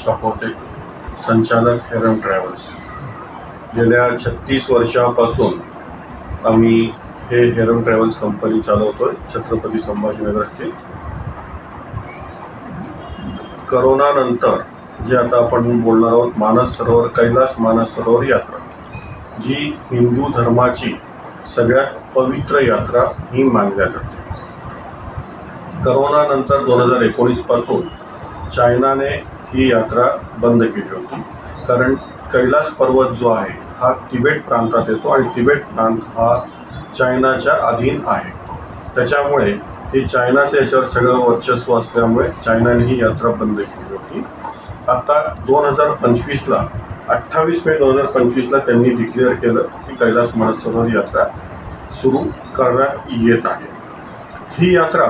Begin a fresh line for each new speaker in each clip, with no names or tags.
राजेश कापोते संचालक harem travels. गेल्या छत्तीस वर्षापासून आम्ही हे हेरम ट्रॅव्हल्स कंपनी चालवतो आहे छत्रपती संभाजीनगर स्थित करोनानंतर जे आता आपण बोलणार आहोत मानस सरोवर कैलास मानस सरोवर यात्रा जी हिंदू धर्माची सगळ्यात पवित्र यात्रा ही मानल्या जाते. करोनानंतर दोन हजार एकोणीसपासून चायनाने ही यात्रा बंद केली होती. कारण कैलास पर्वत जो आहे हा तिबेट प्रांतात येतो आणि तिबेट प्रांत हा चायनाच्या अधीन आहे. त्याच्यामुळे हे चायनाचं याच्यावर सगळं वर्चस्व असल्यामुळे चायनाने ही यात्रा बंद केली होती. आता दोन हजार पंचवीसला अठ्ठावीस मे दोन हजार पंचवीसला त्यांनी डिक्लेअर केलं की कैलास मानसरोवर यात्रा सुरू करण्यात येत आहे. ही यात्रा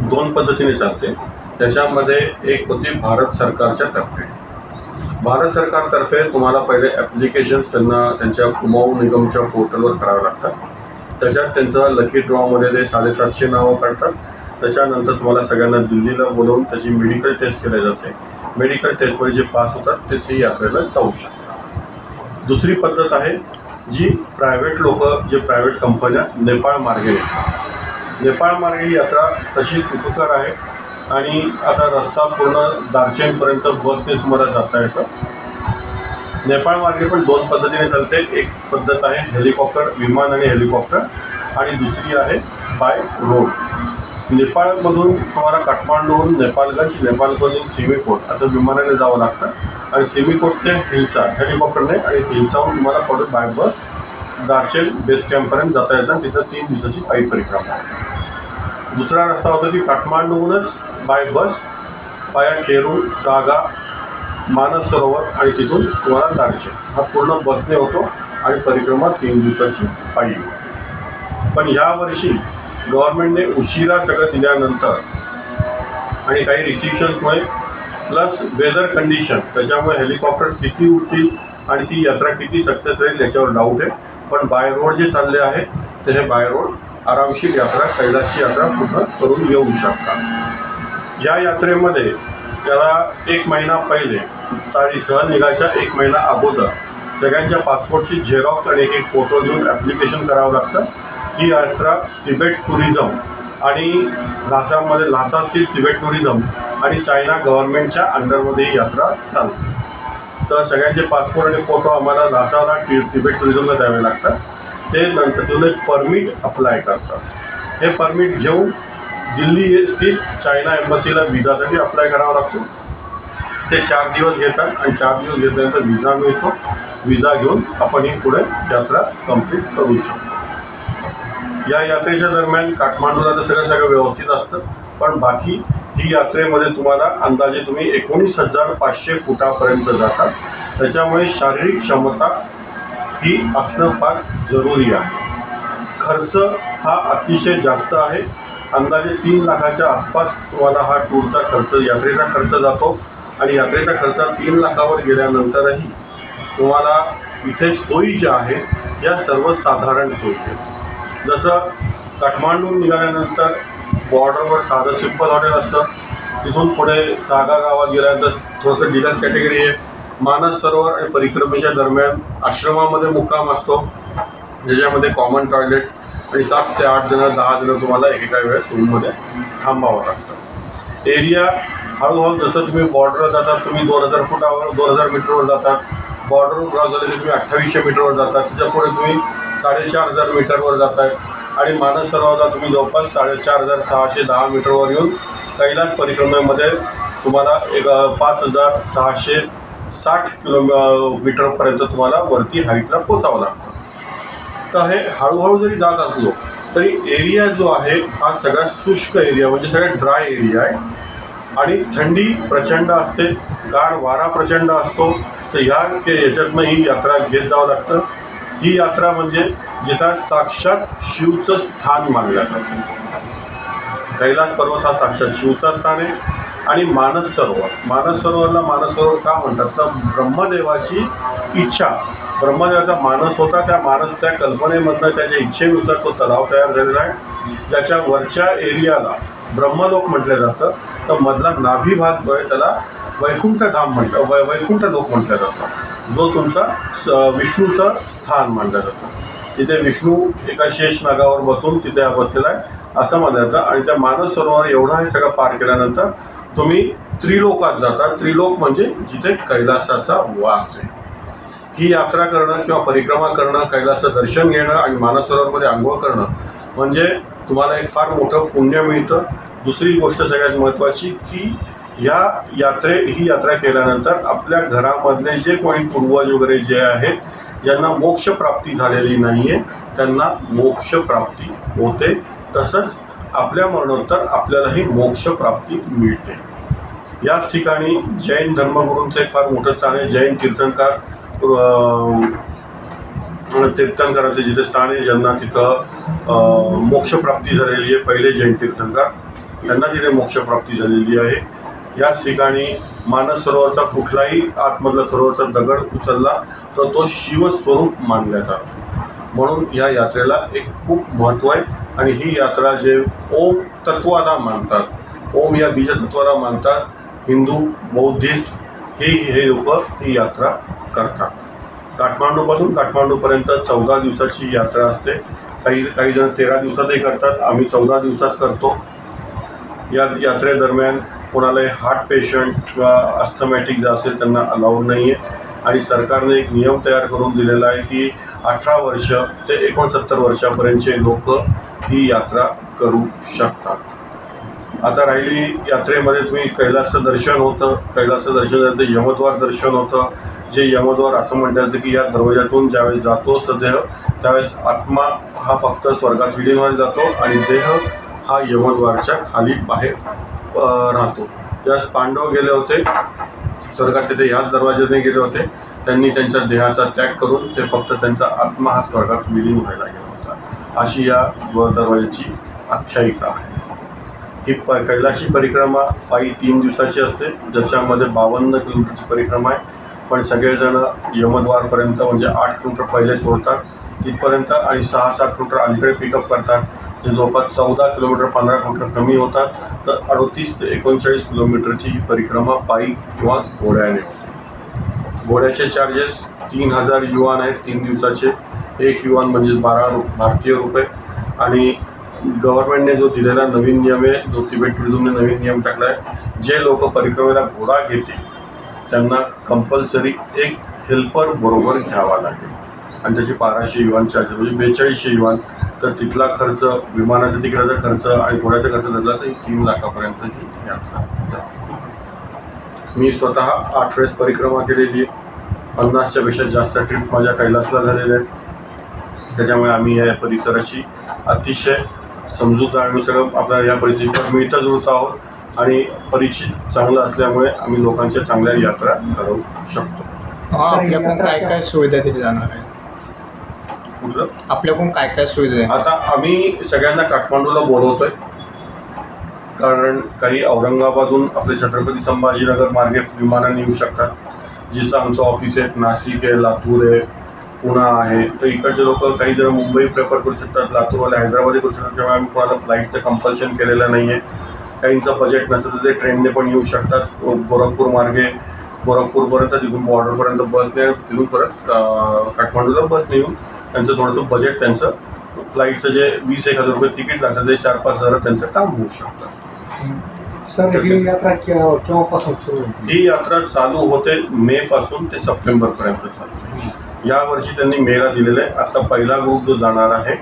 दोन पद्धतीने चालते. त्याच्यामध्ये एक होती भारत सरकारच्या तर्फे. भारत सरकारतर्फे तुम्हाला पहिले ॲप्लिकेशन्स त्यांना त्यांच्या कुमाऊ निगमच्या पोर्टलवर करावं लागतात. त्याच्यात त्यांचं लकी ड्रॉमध्ये ते साडेसातशे नावं काढतात. त्याच्यानंतर तुम्हाला सगळ्यांना दिल्लीला बोलवून त्याची मेडिकल टेस्ट केली जाते. मेडिकल टेस्टमध्ये जे पास होतात त्याची यात्रेला जाऊ शकतात. दुसरी पद्धत आहे जी प्रायव्हेट लोक जे प्रायव्हेट कंपन्या नेपाळ मार्गे येतात. नेपाळ मार्गे ही यात्रा तशी सुखकर आहे. आणि आता रस्ता पूर्ण दार्जिलिंगपर्यंत बसने तुम्हाला जाता येतं. नेपाळ मार्गे पण दोन पद्धतीने चालते. एक पद्धत आहे हेलिकॉप्टर विमान आणि हेलिकॉप्टर. आणि दुसरी आहे बाय रोड. नेपाळमधून तुम्हाला काठमांडूहून नेपाळगंज नेपाळमधून सिमीकोट असं विमानाने जावं लागतं. आणि सिमीकोट ते हिलसा हेलिकॉप्टरने आणि हिलसाहून तुम्हाला परत बाय बस दार्चेल बेस कॅम्पपर्यंत जाता येतं. तिथं तीन दिवसाची पायी परिक्रमा. आहे दुसरा रस्ता होता की काठमांडूहूनच बाय बस पाया केरूळ सागा मानस सरोवर आणि तिथून तुम्हाला दारचे हा पूर्ण बसने होतो आणि परिक्रमा तीन दिवसाची पाहिजे पण ह्या वर्षी गव्हर्नमेंटने उशिरा सगळं दिल्यानंतर आणि काही रिस्ट्रिक्शन्समुळे प्लस वेदर कंडिशन त्याच्यामुळे हेलिकॉप्टर्स किती उठतील आणि ती यात्रा किती सक्सेस राहील याच्यावर डाऊट आहे. पण बाय रोड जे चालले आहे ते हे बाय रोड आरामशीर यात्रा कैलाशी यात्रा पूर्ण करून येऊ शकता. या यात्रेमध्ये त्याला एक महिना पहिले तारीख सहल निघायच्या एक महिना अगोदर सगळ्यांच्या पासपोर्टची झेरॉक्स आणि एक एक फोटो घेऊन ॲप्लिकेशन करावं लागतं. ही यात्रा तिबेट टुरिझम आणि लासामध्ये लासा स्थित तिबेट टुरिझम आणि चायना गव्हर्नमेंटच्या अंडरमध्ये ही यात्रा चालते. तर सगळ्यांचे पासपोर्ट आणि फोटो आम्हाला लासाला टि तिबेट टुरिझमला द्यावे लागतात. ते नंतर तिथून एक परमिट अप्लाय करतात हे परमिट घेऊन दिल्ली स्थित चायना एम्बसीला विजासाठी अप्लाय करावा लागतो. ते चार दिवस घेतात आणि चार दिवस घेतल्यानंतर विजा मिळतो. विजा घेऊन आपण ही पुढे यात्रा कंप्लीट करू शकतो. या यात्रेच्या दरम्यान काठमांडूला तर सगळं सगळं व्यवस्थित असतं. पण बाकी ही यात्रेमध्ये तुम्हाला अंदाजे तुम्ही एकोणीस हजार पाचशे फुटापर्यंत जातात त्याच्यामुळे शारीरिक क्षमता ही असणं फार जरुरी आहे. खर्च हा अतिशय जास्त आहे. अंदाजे तीन लाखाच्या आसपास तुम्हाला हा टूरचा खर्च यात्रेचा खर्च जातो आणि यात्रेचा खर्च तीन लाखावर गेल्यानंतरही तुम्हाला इथे सोयी ज्या आहेत या सर्वसाधारण सोयी आहेत. जसं काठमांडून निघाल्यानंतर बॉर्डरवर साधं सिंपल हॉटेल असतं. तिथून पुढे सागा गावात गेल्यानंतर थोडंसं डिलक्स कॅटेगरी आहे. मानस सरोवर आणि परिक्रमेच्या दरम्यान आश्रमामध्ये मुक्काम असतो. ज्याच्यामध्ये कॉमन टॉयलेट आणि सात ते आठ जण दहा जण तुम्हाला एकेका वेळेस रूममध्ये थांबावं लागतं. एरिया हळूहळू जसं तुम्ही बॉर्डरवर जातात तुम्ही दोन हजार फुटावर दोन हजार मीटरवर जातात. बॉर्डर क्रॉस झाले की तुम्ही अठ्ठावीसशे मीटरवर जातात. त्याच्या पुढे तुम्ही साडेचार हजार मीटरवर जात आणि मानस सरोवरला तुम्ही जवळपास साडेचार हजार सहाशे दहा मीटरवर येऊन कैलास परिक्रमेमध्ये तुम्हाला एक पाच हजार सहाशे साठ किलो मीटरपर्यंत तुम्हाला वरती हाईटला पोचावं लागतं. तर हे हळूहळू जरी जात असलो तरी एरिया जो आहे हा सगळ्यात शुष्क एरिया म्हणजे सगळ्यात ड्राय एरिया आहे. आणि थंडी प्रचंड असते गाढ वारा प्रचंड असतो तर ह्या याच्यातनं ही यात्रा घेत जावं लागतं. ही यात्रा म्हणजे जिथं साक्षात शिवचं स्थान मानलं जातं. कैलास पर्वत हा साक्षात शिवचा स्थान आहे. आणि मानस सरोवर. मानस सरोवरला मानस सरोवर का म्हणतात? तर ब्रह्मदेवाची इच्छा. ब्रह्मदेवाचा मानस होता त्या मानस त्या कल्पनेमधनं त्याच्या इच्छेनुसार तो तलाव तयार झालेला आहे. ज्याच्या वरच्या एरियाला ब्रह्मलोक म्हटलं जातं. तर मधला नाभी भाग जो आहे त्याला वैकुंठधाम म्हटलं वै वैकुंठ लोक म्हटलं जातं. जो तुमचा स विष्णूचं स्थान मानलं जातं. तिथे विष्णू एका शेष नागावर बसून तिथे अवस्थेला आहे असं मानलं जातं. आणि त्या मानस सरोवर एवढा हे सगळं पार केल्यानंतर तुम्ही त्रिलोकात जाता. त्रिलोक म्हणजे जिथे कैलासाचा वास आहे. ही यात्रा करणं किंवा परिक्रमा करणं कैलासचं दर्शन घेणं आणि मानसरोवरमध्ये आंघोळ करणं म्हणजे तुम्हाला एक फार मोठं पुण्य मिळतं. दुसरी गोष्ट सगळ्यात महत्त्वाची की या यात्रे ही यात्रा केल्यानंतर आपल्या घरामधले जे कोणी पूर्वज वगैरे जे आहेत ज्यांना मोक्षप्राप्ती झालेली नाही आहे त्यांना मोक्षप्राप्ती होते. तसंच आपल्या मरणोत्तर आपल्यालाही मोक्षप्राप्ती मिळते. याच ठिकाणी जैन धर्मगुरूंचं एक फार मोठं स्थान आहे. जैन तीर्थंकार अं, तीर्थंकरांचं जिथे स्थान आहे ज्यांना तिथं मोक्षप्राप्ती झालेली आहे पहिले जैन तीर्थंकर त्यांना तिथे मोक्षप्राप्ती झालेली आहे. याच ठिकाणी मानस सरोवरचा कुठलाही आतमधला सरोवरचा दगड उचलला तर तो शिवस्वरूप मानला जातो म्हणून या यात्रेला एक खूप महत्त्व आहे. आणि ही यात्रा जे ओम तत्वाला मानतात ओम या बीजतत्वाला मानतात हिंदू बौद्धिस्ट हे हे लोक ही यात्रा करतात. काठमांडूपासून काठमांडूपर्यंत चौदा दिवसाची यात्रा असते. काही काही जण तेरा दिवसातही करतात आम्ही चौदा दिवसात करतो. या यात्रेदरम्यान कोणालाही हार्ट पेशंट किंवा अस्थमॅटिक जे असेल त्यांना अलाउड नाही आहे आणि सरकारने एक नियम तयार करून दिलेला आहे की अठरा वर्ष ते एकोणसत्तर वर्षापर्यंतचे लोक ही यात्रा करू शकतात. आता राहिली यात्रेमध्ये तुम्ही कैलासचं दर्शन होतं कैलासचं दर्शन झालं यमद्वार दर्शन होतं. जे यमद्वार असं म्हटलं येतं की या दरवाजातून ज्यावेळेस जातो सदेह त्यावेळेस आत्मा हा फक्त स्वर्गात विलीन जातो आणि देह हा यमद्वारच्या खाली बाहेर राहतो. त्यावेळेस पांडव गेले होते स्वर्गात ते ह्याच दरवाज्याने गेले होते. त्यांनी त्यांच्या देहाचा त्याग करून ते फक्त त्यांचा आत्मा हा स्वर्गात विलीन व्हायला गेला होता. अशी या दरवाज्याची दरवाजाची आख्यायिका आहे. ही प कैलाशी परिक्रमा पायी तीन दिवसाची असते. ज्याच्यामध्ये बावन्न किलोमीटरची परिक्रमा आहे. पण सगळेजण यमद्वारपर्यंत म्हणजे आठ किलोमीटर पहिले सोडतात. तिथपर्यंत आणि सहा सात किलोमीटर अलीकडे पिकअप करतात. ते जवळपास चौदा किलोमीटर पंधरा किलोमीटर कमी होतात. तर अडतीस ते एकोणचाळीस किलोमीटरची ही परिक्रमा पायी किंवा घोड्याने. घोड्याचे चार्जेस तीन हजार युवान आहेत तीन दिवसाचे. एक युवान म्हणजे बारा रु भारतीय रुपये. आणि गव्हर्नमेंटने जो दिलेला नवीन नियम आहे जो तिबेट टुरिझमने नवीन नियम टाकला आहे जे लोक परिक्रमेला घोडा घेतील त्यांना कंपल्सरी एक हेल्पर बरोबर घ्यावा लागेल. आणि त्याची बाराशे युवान चारशे म्हणजे बेचाळीसशे युवान तर तिथला खर्च विमानाचा तिकडाचा खर्च आणि घोड्याचा खर्च धरला तर तीन लाखापर्यंत ही यात्रा जाते. मी स्वतः आठ वेळेस परिक्रमा केलेली आहे. पन्नासच्या पेक्षा जास्त ट्रिप माझ्या कैलासला झालेल्या आहेत. त्याच्यामुळे आम्ही या परिसराशी अतिशय समजूत आणि सगळं आपल्या या परिस्थितीवर मिळता जुळत आहोत. आणि परिचित चांगलं असल्यामुळे आम्ही लोकांच्या चांगल्या यात्रा करवू शकतो.
आपल्याकडून काय काय सुविधा दिली जाणार आहे
कुठलं?
आपल्याकडून काय काय सुविधा आहे
आता आम्ही सगळ्यांना काठमांडूला बोलवतोय. कारण काही औरंगाबादहून आपले छत्रपती संभाजीनगर मार्गे विमानाने येऊ शकतात. जिचं आमचं ऑफिस आहे नाशिक आहे लातूर आहे पुणा आहे. तर इकडचे लोक काही जण मुंबई प्रेफर करू शकतात लातूरवाले हैदराबादी करू शकतात. त्यामुळे आम्ही कोणाला फ्लाईटचं कंपल्शन केलेलं नाही आहे काहींचं बजेट नसेल तर ते ट्रेनने पण येऊ शकतात. गोरखपूर मार्गे गोरखपूरपर्यंत तिथून बॉर्डरपर्यंत बसने तिथून परत काठमांडूला बसने येऊन त्यांचं थोडंसं बजेट त्यांचं फ्लाईटचं जे वीस एक हजार रुपये तिकीट लागतं ते चार पाच हजार त्यांचं काम होऊ शकतं.
सर ही यात्रा केव्हापासून सुरू
ही यात्रा चालू होते मे पासून ते सप्टेंबरपर्यंत चालते यावर्षी त्यांनी मेला दिलेला आहे. आता पहिला ग्रुप जो जाणार आहे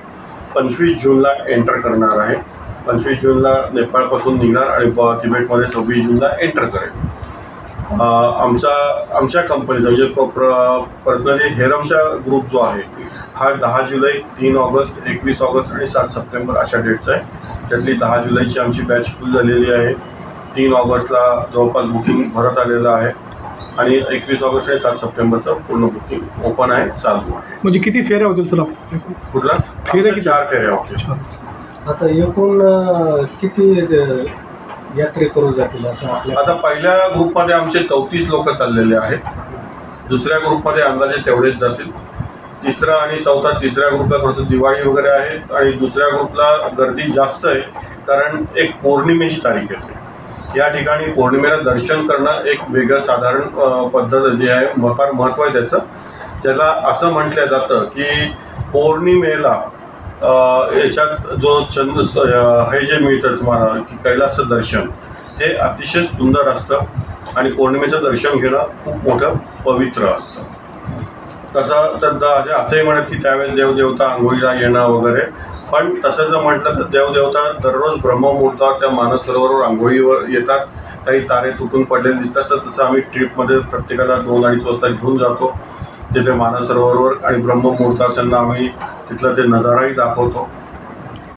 पंचवीस जूनला एंटर करणार आहे. पंचवीस जूनला नेपाळपासून निघणार आणि ब- तिबेटमध्ये सव्वीस जूनला एंटर करेल. अं, आमचा आमच्या कंपनीचा म्हणजे पर्सनली हेरमचा ग्रुप जो आहे हा दहा जुलै तीन ऑगस्ट एकवीस ऑगस्ट आणि सात सप्टेंबर अशा डेटचा आहे. त्यातली दहा जुलैची आमची बॅच फुल झालेली आहे. तीन ऑगस्टला जवळपास बुकिंग भरत आलेलं आहे. आणि एकवीस ऑगस्ट आणि सात सप्टेंबरचं पूर्ण बुकिंग ओपन आहे चालू आहे.
म्हणजे किती फेऱ्या होतील सर
कुठला?
फेऱ्या?
चार फेऱ्या ओके
आता एकूण अं, किती अं, यात्रेकरू जातील असं आपल्या
आता पहिल्या ग्रुपमध्ये आमचे चौतीस लोक चाललेले आहेत. दुसऱ्या ग्रुपमध्ये अंदाजे तेवढेच जातील. तिसरा आणि चौथा तिसऱ्या ग्रुपला थोडंसं दिवाळी वगैरे आहे आणि दुसऱ्या ग्रुपला गर्दी जास्त आहे कारण एक पौर्णिमेची तारीख येते या ठिकाणी पौर्णिमेला दर्शन करणं एक वेगळं साधारण अ, पद्धत जी आहे म- फार महत्त्व आहे त्याचं. त्याला असं म्हटलं जातं की पौर्णिमेला याच्यात जो चंद हे जे मिळतं तुम्हाला की कैलासचं दर्शन हे अतिशय सुंदर असतं. आणि पौर्णिमेचं दर्शन घेणं खूप मोठं पवित्र असतं. तसं तर असंही म्हणत की त्यावेळेस देवदेवता आंघोळीला येणं वगैरे पण तसं जर म्हटलं तर देवदेवता दररोज ब्रह्ममुहूर्तात त्या मानसरोवरावर आंघोळीवर येतात. काही तारे तुटून पडलेले दिसतात. तर तसं आम्ही ट्रिपमध्ये प्रत्येकाला दोन अडीच वाजता घेऊन जातो. तिथे मानसरोवरवर आणि ब्रह्ममुहूर्तात त्यांना आम्ही तिथला ते नजाराही दाखवतो.